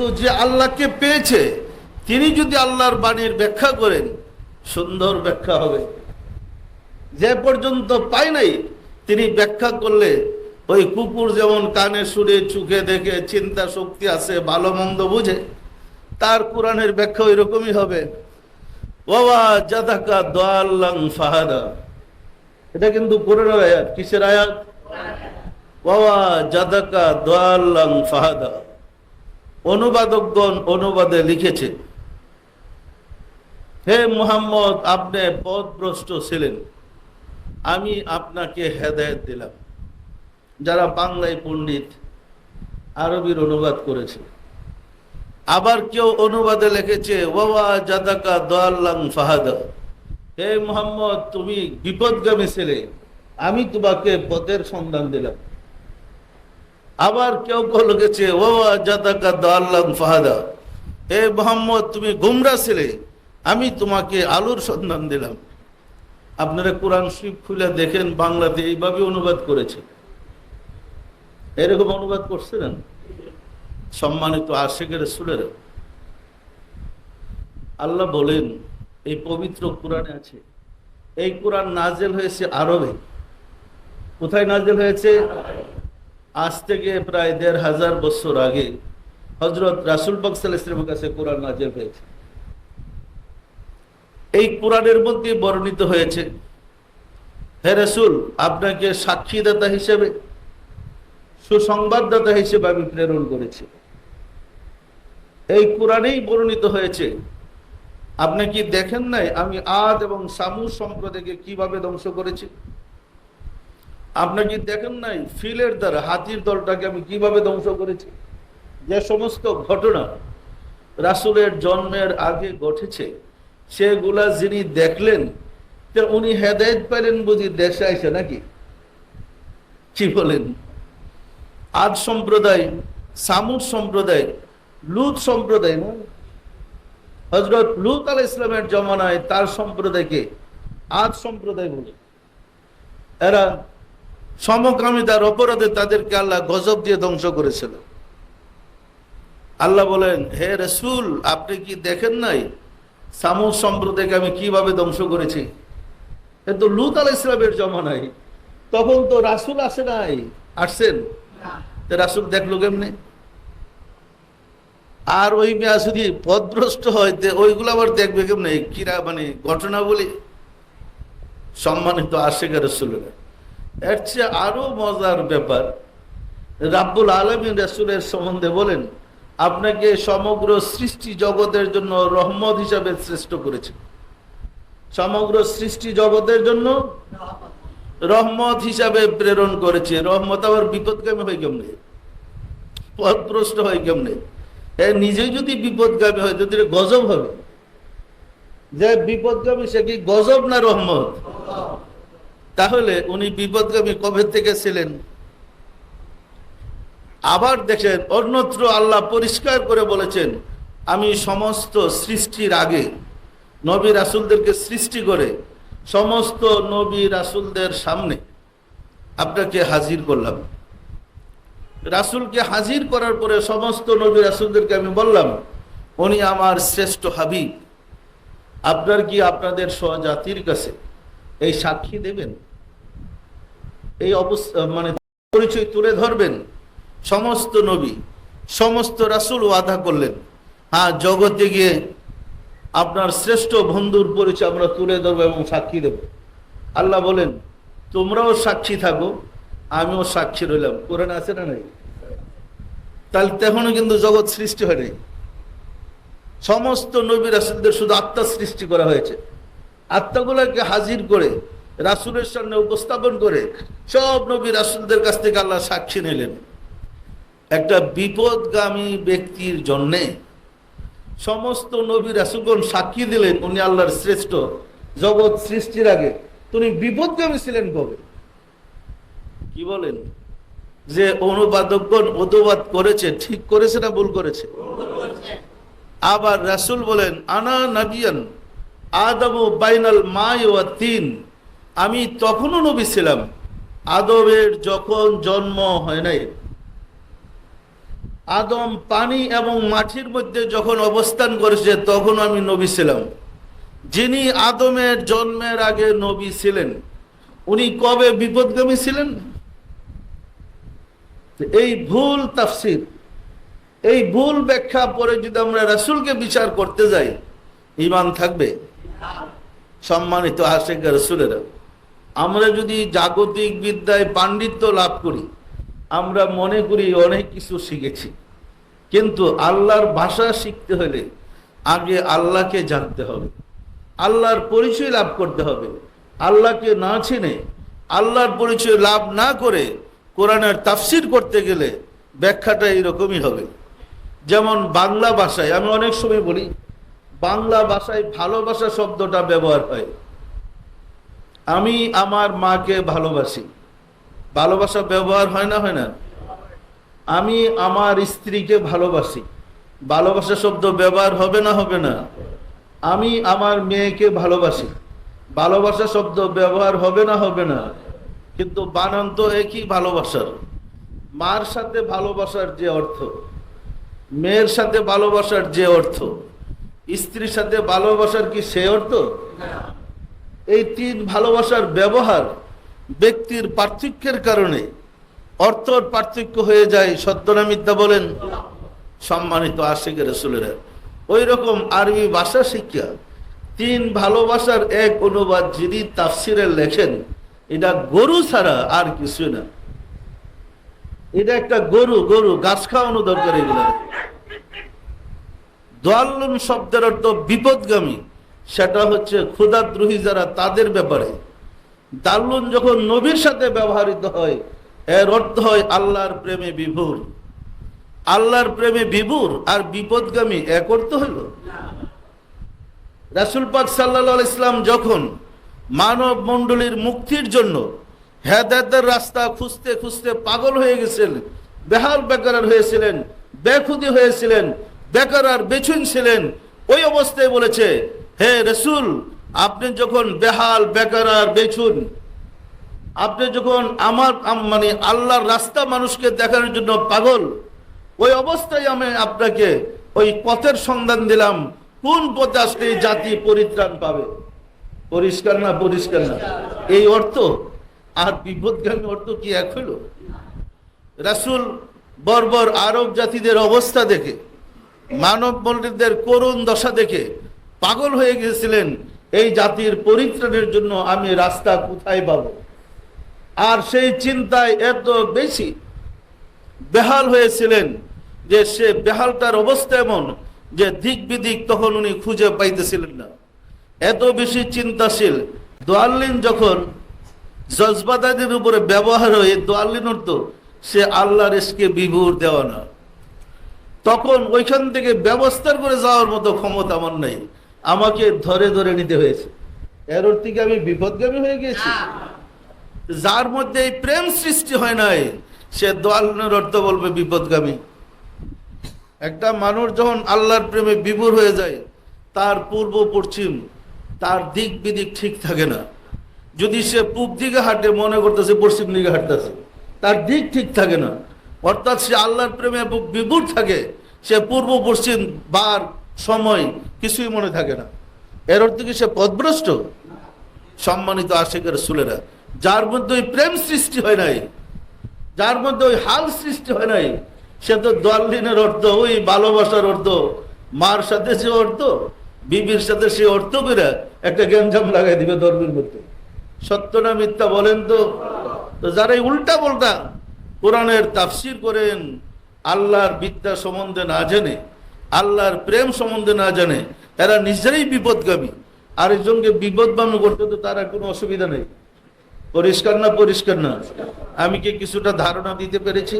তো যে আল্লাহকে পেয়েছে, তিনি যদি আল্লাহর বাণীর ব্যাখ্যা করেন, সুন্দর ব্যাখ্যা হবে। যে পর্যন্ত পায় নাই, তিনি ব্যাখ্যা করলে ওই কুকুর যেমন কানে সুরে চোখে দেখে, চিন্তা শক্তি আছে, ভালো মন্দ বুঝে, তার কোরআনের ব্যাখ্যা ওই রকমই হবে। ওয়া জাদাকা দোয়াল্লাং ফাহাদা। এটা কিন্তু কোরআনের আয়াত, কিসের আয়াত? ওয়া জাদাকা দোয়াল্লাং ফাহাদা। অনুবাদকগণ অনুবাদে লিখেছে, হে মুহাম্মদ, আপনি পথভ্রষ্ট ছিলেন। আমি আপনাকে হেদায়ত দিলাম। যারা বাংলায় পণ্ডিত, আরবির অনুবাদ করেছে। আবার কেউ অনুবাদে লিখেছে, ওয়া জাদাকা দোয়াল্লাং ফাহাদা। হে মোহাম্মদ, তুমি বিপদগামী ছেলে। আমি তোমাকে পথের সন্ধান দিলাম। আবার কেউ কেউ লিখেছে ও ফাহাদা। হে মোহাম্মদ, তুমি গুমরা ছিলে, আমি তোমাকে আলুর সন্ধান দিলাম। আপনারা কোরআন শরীফ খুলে দেখেন, বাংলাতে এইভাবে অনুবাদ করেছে। এরকম অনুবাদ করছিলেন? সম্মানিত আশেকের সুরের। আল্লাহ বলেন, এই পবিত্র কোরআনে আছে, এই কোরআন নাজেল হয়েছে আরবে। কোথায় নাজেল হয়েছে? আজ থেকে প্রায় দেড় হাজার বছর আগে হজরত রাসুল বক্সালের কাছে কোরআন নাজেল হয়েছে। এই কোরআনের মধ্যে বর্ণিত হয়েছে, হে রসুল, আপনাকে সাক্ষীদাতা হিসেবে, সুসংবাদদাতা হিসেবে আমি প্রেরণ করেছি। এই কোরআনেই বর্ণিত হয়েছে, আপনি কি দেখেন নাই আমি আদ এবং সামুর সম্প্রদায়কে কীভাবে ধ্বংস করেছি? আপনি কি দেখেন নাই, ফিলের দ্বারা হাতির দলটাকে আমি কীভাবে ধ্বংস করেছি? যে সমস্ত ঘটনা রাসুলের জন্মের আগে ঘটেছে, সেগুলা যিনি দেখলেন উনি হেদায়ত পাইলেন বুঝি দেশে আইসে নাকি? কি বলেন? আজ সম্প্রদায়, সামুদ সম্প্রদায়, লুত সম্প্রদায় না? হজরত লুত আল ইসলামের জমানায় তার সম্প্রদায়কে আদ সম্প্রদায় বলে। এরা সমকামিতার অপরাধে তাদেরকে আল্লাহ গজব দিয়ে ধ্বংস করেছিল। আল্লাহ বলেন হে রসুল আপনি কি দেখেন নাই? সামুদ সম্প্রদায়কে আমি কীভাবে ধ্বংস করেছি? কিন্তু লুত আল ইসলামের জমানায় তখন তো রাসুল আসে নাই। আসছেন? রাসুল দেখল কেমনে? আর ওই মেয়া যদি পদভ্রষ্ট হয় তে ওইগুলো আবার দেখবে কেমনে? কিরা মানে ঘটনা বলি? সম্মানিত আশেখা রসুলেরা। এর চেয়ে আরও মজার ব্যাপার, রাব্বুল আলমী রসুলের সম্বন্ধে বলেন, আপনাকে সমগ্র সৃষ্টি জগতের জন্য রহমত হিসাবে শ্রেষ্ঠ করেছে। সমগ্র সৃষ্টি জগতের জন্য রহমত হিসাবে প্রেরণ করেছে। রহমত আবার বিপদগামী হয় কেমনে? পথভ্রষ্ট হয় কেমনে? এ নিজেই যদি বিপদগামী হয়, যদি গজব হবে, যে বিপদগামী সে কি গজব না রহমত? তাহলে উনি বিপদগামী কবে থেকে ছিলেন? আবার দেখেন, অন্যত্র আল্লাহ পরিষ্কার করে বলেছেন, আমি সমস্ত সৃষ্টির আগে নবী রাসুলদেরকে সৃষ্টি করে সমস্ত নবী রাসুলদের সামনে আপনাকে হাজির করলাম। রাসুলকে হাজির করার পরে সমস্ত নবী রাসুলদেরকে আমি বললাম, উনি আমার শ্রেষ্ঠ হাবিব। আপনার কি আপনাদের স্বজাতির কাছে এই সাক্ষী দেবেন? এই অবস্থা মানে পরিচয় তুলে ধরবেন সমস্ত নবী, সমস্ত রাসুল ওয়াদা করলেন। হ্যাঁ জগতে গিয়ে আপনার শ্রেষ্ঠ বন্ধুর পরিচয় আমরা তুলে ধরবো এবং সাক্ষী দেব। আল্লাহ বলেন, তোমরাও সাক্ষী থাকো, আমিও সাক্ষী রইলাম। কোরআন আছে না নাই? তাহলে তখনও কিন্তু জগৎ সৃষ্টি হয় নাই। সমস্ত নবী রাসুলদের শুধু আত্মা সৃষ্টি করা হয়েছে। আত্মাগুলোকে হাজির করে রাসুলের সামনে উপস্থাপন করে সব নবী রাসুলদের কাছ থেকে আল্লাহ সাক্ষী নিলেন। একটা বিপদগামী ব্যক্তির জন্যে সমস্ত নবী রাসুলগণ সাক্ষী দিলেন, উনি আল্লাহর শ্রেষ্ঠ, জগৎ সৃষ্টির আগে। তুমি বিপদগামী ছিলেন কবে? কি বলেন? যে অনুবাদকগণ অনুবাদ করেছে, ঠিক করেছে না ভুল করেছে? আবার রাসুল বলেন, আনা নাবিয়ান আদম বাইনাল মাই ও তিন। আমি তখনও নবী ছিলাম। আদবের যখন জন্ম হয় নাই, আদম পানি এবং মাটির মধ্যে যখন অবস্থান করেছে তখন আমি নবী ছিলাম। যিনি আদমের জন্মের আগে নবী ছিলেন, উনি কবে বিপদগামী ছিলেন? এই ভুল তাফসির, এই ভুল ব্যাখ্যা পরে যদি আমরা রাসূলকে বিচার করতে যাই ইমান থাকবে। সম্মানিত আশেখ রসুলেরা। আমরা যদি জাগতিক বিদ্যায় পাণ্ডিত্য লাভ করি, আমরা মনে করি অনেক কিছু শিখেছি। কিন্তু আল্লাহর ভাষা শিখতে হলে আগে আল্লাহকে জানতে হবে, আল্লাহর পরিচয় লাভ করতে হবে। আল্লাহকে না চিনে, আল্লাহর পরিচয় লাভ না করে কোরআনের তাফসির করতে গেলে ব্যাখ্যাটা এইরকমই হবে। যেমন বাংলা ভাষায়, আমি অনেক সময় বলি, বাংলা ভাষায় ভালোবাসা শব্দটা ব্যবহার হয়। আমি আমার মাকে ভালোবাসি। ভালোবাসা ব্যবহার হয় না হয় না? আমি আমার স্ত্রীকে ভালোবাসি। ভালোবাসা শব্দ ব্যবহার হবে না হবে না? আমি আমার মেয়েকে ভালোবাসি। ভালোবাসা শব্দ ব্যবহার হবে না হবে না? কিন্তু বানান তো একই ভালোবাসার। মার সাথে ভালোবাসার যে অর্থ, মেয়ের সাথে ভালোবাসার যে অর্থ, স্ত্রীর সাথে ভালোবাসার কি সে অর্থ? এই তিন ভালোবাসার ব্যবহার ব্যক্তির পার্থক্যের কারণে অর্থর পার্থক্য হয়ে যায়। সত্য না মিথ্যা বলেন সম্মানিত আশেখ রসুলেরা। ওই রকম আরবি ভাষা শিক্ষা, তিন ভালোবাসার এক অনুবাদ যিনি তাফসিরে লেখেন, এটা গরু ছাড়া আর কিছু না। এটা একটা গরু গরু, গাছ খাওয়ানো দরকার এগুলো দোয়াল্লুন শব্দের অর্থ বিপদগামী। সেটা হচ্ছে ক্ষুদাদ্রোহী যারা তাদের ব্যাপারে। দাল্লুন যখন নবীর সাথে ব্যবহৃত হয়, এর অর্থ হয় আল্লাহর প্রেমে বিভোর। আল্লাহর প্রেমে বিভোর আর বিপদগামী, এক অর্থ হইল রাসুল পাক সাল্লা ইসলাম যখন মানব মণ্ডলীর মুক্তির জন্য হেদায়তের রাস্তা খুঁজতে খুঁজতে পাগল হয়ে গেছেন, বেহাল বেকার হয়েছিলেন, বেখুদি হয়েছিলেন, বেকার আর বেছুন ছিলেন, ওই অবস্থায় বলেছে হে রসুল, আপনি যখন বেহাল, বেকার বেছুন, আপনি যখন আমার মানে আল্লাহর রাস্তা মানুষকে দেখানোর জন্য পাগল, ওই অবস্থায় আমি আপনাকে ওই পথের সন্ধান দিলাম, কোন পথে আসলে জাতি পরিত্রাণ পাবে? পরিষ্কার না পরিষ্কার না? এই অর্থ? আর বিপদগামী অর্থ কি এক হইল রাসুল বর্বর আরব জাতিদের অবস্থা দেখে মানব মন্দিরদের করুণ দশা দেখে পাগল হয়ে গেছিলেন এই জাতির পরিত্রাণের জন্য আমি রাস্তা কোথায় পাব? আর সেই চিন্তায় এত বেশি বেহাল হয়েছিলেন যে সে বেহালটার অবস্থা এমন যে দিক বিদিক তখন উনি খুঁজে পাইতেছিলেন না। এত বেশি চিন্তাশীল। দোয়াল্লিন যখন জজবাদাদের উপরে ব্যবহার হয়ে, দোয়াল্লিন অর্থ সে আল্লাহর এসকে বিভুর দেওয়া না তখন ওইখান থেকে ব্যবস্থা করে যাওয়ার মতো ক্ষমতা আমার নেই। আমাকে ধরে ধরে নিতে হয়েছে। এর অর্থ কি আমি বিপদগামী হয়ে গেছি? যার মধ্যে এই প্রেম সৃষ্টি হয় নাই সে দোয়ালের অর্থ বলবে বিপদগামী। একটা মানুষ যখন আল্লাহর প্রেমে বিভোর হয়ে যায় তার পূর্ব পশ্চিম তার দিক বিদিক ঠিক থাকে না। যদি সে পূব দিকে হাঁটে মনে করতেছে পশ্চিম দিকে হাঁটতেছে তার দিক ঠিক থাকে না। অর্থাৎ সে আল্লাহর প্রেমে বিভোর থাকে সে পূর্ব পশ্চিম বার সময় কিছুই মনে থাকে না। এর অর্থ কি সে পথভ্রষ্ট সম্মানিত আশেকের সুলেরা যার মধ্যে ওই প্রেম সৃষ্টি হয় নাই, যার মধ্যে ওই হাল সৃষ্টি হয় নাই, সে তো দোয়াল্লিনের অর্থ, ওই ভালোবাসার অর্থ, মার সাথে সে অর্থ, বিবির সাথে সে অর্থ করে একটা গ্যাঞ্জাম লাগাই দিবে ধর্মের মধ্যে। সত্য না মিথ্যা বলেন তো? তো যারা উল্টা পাল্টা কোরআনের তাফসির করেন, আল্লাহর বিদ্যা সম্বন্ধে না জানে আল্লাহর প্রেম সম্বন্ধে না জানে এরা নিজেরাই বিপদগামী। আরেকজনকে বিপদগামী করতে তো তারা কোনো অসুবিধা নেই। পরিষ্কার না পরিষ্কার না। আমি কি কিছুটা ধারণা দিতে পেরেছি?